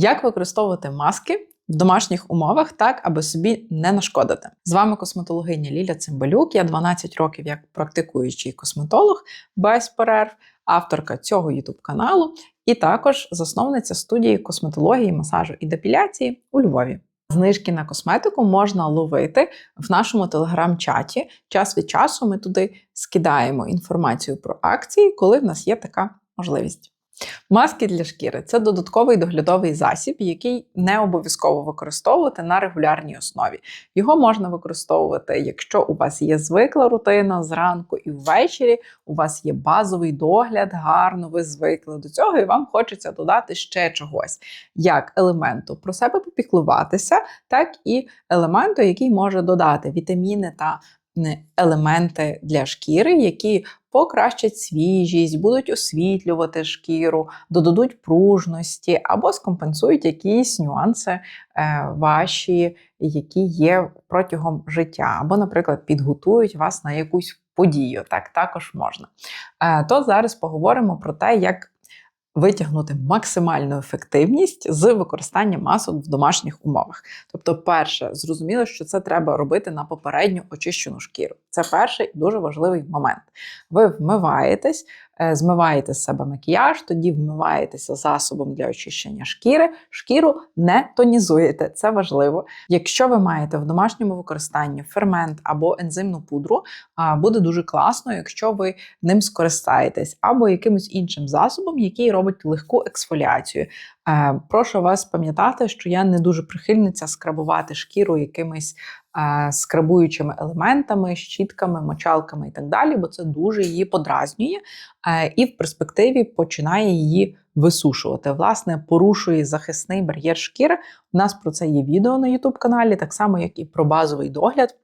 Як використовувати маски в домашніх умовах так, аби собі не нашкодити? З вами косметологиня Ліля Цимбалюк. Я 12 років як практикуючий косметолог без перерв, авторка цього youtube каналу і також засновниця студії косметології, масажу і депіляції у Львові. Знижки на косметику можна ловити в нашому телеграм-чаті. Час від часу ми туди скидаємо інформацію про акції, коли в нас є така можливість. Маски для шкіри це додатковий доглядовий засіб, який не обов'язково використовувати на регулярній основі. Його можна використовувати, якщо у вас є звикла рутина зранку і ввечері, у вас є базовий догляд, гарно ви звикли до цього, і вам хочеться додати ще чогось, як елементу про себе попіклуватися, так і елементу, який може додати вітаміни та елементи для шкіри, які покращать свіжість, будуть освітлювати шкіру, додадуть пружності або скомпенсують якісь нюанси е, ваші, які є протягом життя, або, наприклад, підготують вас на якусь подію. Так також можна. Е, то зараз поговоримо про те, як витягнути максимальну ефективність з використання масок в домашніх умовах. Тобто, перше, зрозуміло, що це треба робити на попередню очищену шкіру. Це перший дуже важливий момент. Ви вмиваєтесь, змиваєте з себе макіяж, тоді вмиваєтеся засобом для очищення шкіри, шкіру не тонізуєте. Це важливо. Якщо ви маєте в домашньому використанні фермент або ензимну пудру, буде дуже класно, якщо ви ним скористаєтесь, або якимось іншим засобом, який робить легку ексфоліацію. Е, прошу вас пам'ятати, що я не дуже прихильниця скрабувати шкіру якимись е, скрабуючими елементами, щітками, мочалками і так далі, бо це дуже її подразнює е, і в перспективі починає її висушувати. Власне, порушує захисний бар'єр шкіри. У нас про це є відео на YouTube каналі, так само, як і про базовий догляд.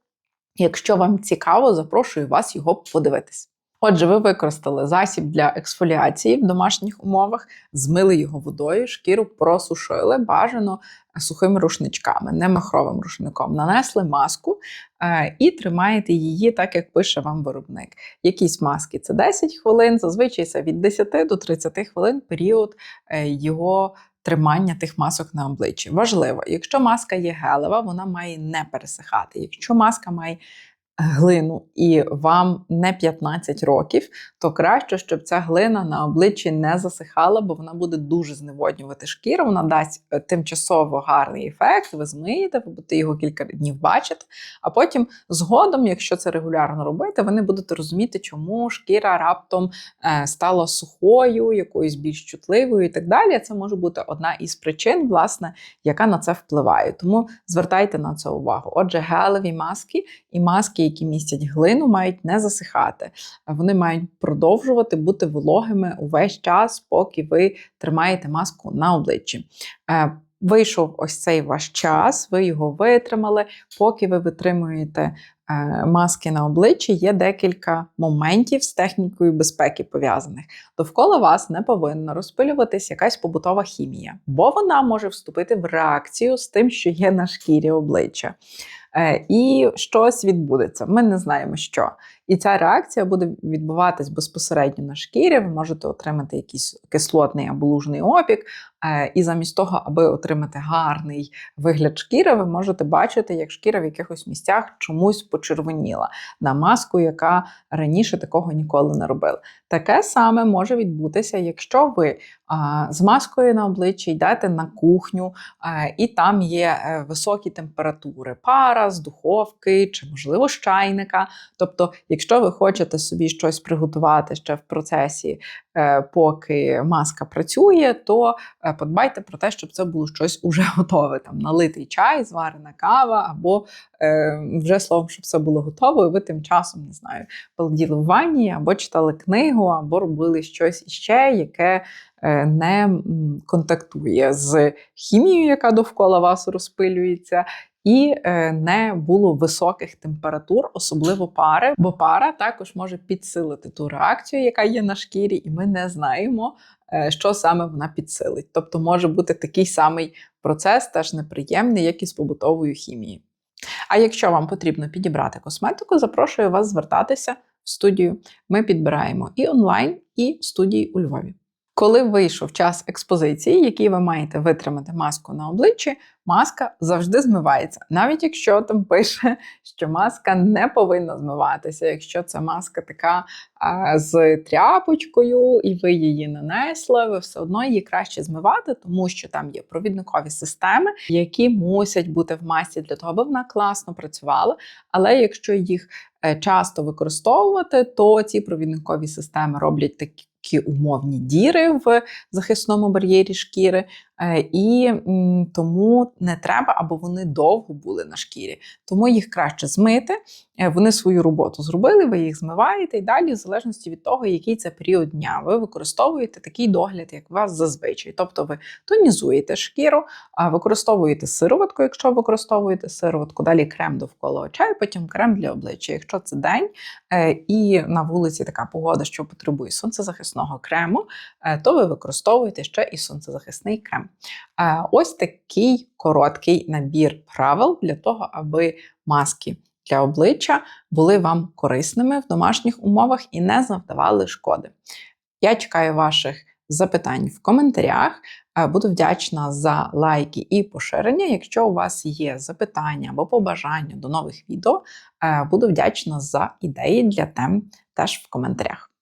Якщо вам цікаво, запрошую вас його подивитись. Отже, ви використали засіб для ексфоліації в домашніх умовах, змили його водою, шкіру просушили, бажано сухими рушничками, не махровим рушником. Нанесли маску е, і тримаєте її так, як пише вам виробник. Якісь маски це 10 хвилин, зазвичай це від 10 до 30 хвилин період е, його. Тримання тих масок на обличчі. Важливо, якщо маска є гелева, вона має не пересихати. Якщо маска має глину і вам не 15 років, то краще, щоб ця глина на обличчі не засихала, бо вона буде дуже зневоднювати шкіру, вона дасть е, тимчасово гарний ефект, ви змиєте, ви будете його кілька днів бачити. А потім згодом, якщо це регулярно робити, ви не будете розуміти, чому шкіра раптом е, стала сухою, якоюсь більш чутливою і так далі. Це може бути одна із причин, власне, яка на це впливає. Тому звертайте на це увагу. Отже, гелеві маски і маски які містять глину, мають не засихати. Вони мають продовжувати бути вологими увесь час, поки ви тримаєте маску на обличчі. Е, вийшов ось цей ваш час, ви його витримали. Поки ви витримуєте е, маски на обличчі, є декілька моментів з технікою безпеки пов'язаних. Довкола вас не повинна розпилюватись якась побутова хімія, бо вона може вступити в реакцію з тим, що є на шкірі обличчя. Е, і щось відбудеться. Ми не знаємо, що. І ця реакція буде відбуватись безпосередньо на шкірі. Ви можете отримати якийсь кислотний або лужний опік. Е, і замість того, аби отримати гарний вигляд шкіри, ви можете бачити, як шкіра в якихось місцях чомусь почервоніла на маску, яка раніше такого ніколи не робила. Таке саме може відбутися, якщо ви з маскою на обличчі йдете на кухню, і там є е, високі температури, пара з духовки чи, можливо, з чайника. Тобто, якщо ви хочете собі щось приготувати ще в процесі, е, поки маска працює, то е, подбайте про те, щоб це було щось уже готове. Там налитий чай, зварена кава, або вже словом, щоб все було готово, і ви тим часом не знаю, полоділи в ванні, або читали книгу, або робили щось іще, яке Е, не контактує з хімією, яка довкола вас розпилюється. І е, не було високих температур, особливо пари, бо пара також може підсилити ту реакцію, яка є на шкірі, і ми не знаємо, е, що саме вона підсилить. Тобто може бути такий самий процес, теж неприємний, як і з побутовою хімією. А якщо вам потрібно підібрати косметику, запрошую вас звертатися в студію. Ми підбираємо і онлайн, і студії у Львові. Коли вийшов час експозиції, який ви маєте витримати маску на обличчі, маска завжди змивається, навіть якщо там пише, що маска не повинна змиватися. Якщо це маска така а, з тряпочкою, і ви її нанесли, ви все одно її краще змивати, тому що там є провідникові системи, які мусять бути в масці для того, аби вона класно працювала. Але якщо їх е, часто використовувати, то ці провідникові системи роблять такі. Умовні діри в захисному бар'єрі шкіри, і тому не треба, або вони довго були на шкірі. Тому їх краще змити. Е, Вони свою роботу зробили, ви їх змиваєте і далі, в залежності від того, який це період дня, ви використовуєте такий догляд, як у вас зазвичай. Тобто ви тонізуєте шкіру, використовуєте сироватку, якщо використовуєте сироватку, далі крем довкола очей, потім крем для обличчя. Якщо це день е, і на вулиці така погода, що потребує сонцезахисного крему, е, то ви використовуєте ще і сонцезахисний крем. Ось такий короткий набір правил для того, аби маски для обличчя були вам корисними в домашніх умовах і не завдавали шкоди. Я чекаю ваших запитань в коментарях. Буду вдячна за лайки і поширення. Якщо у вас є запитання або побажання до нових відео, буду вдячна за ідеї для тем теж в коментарях.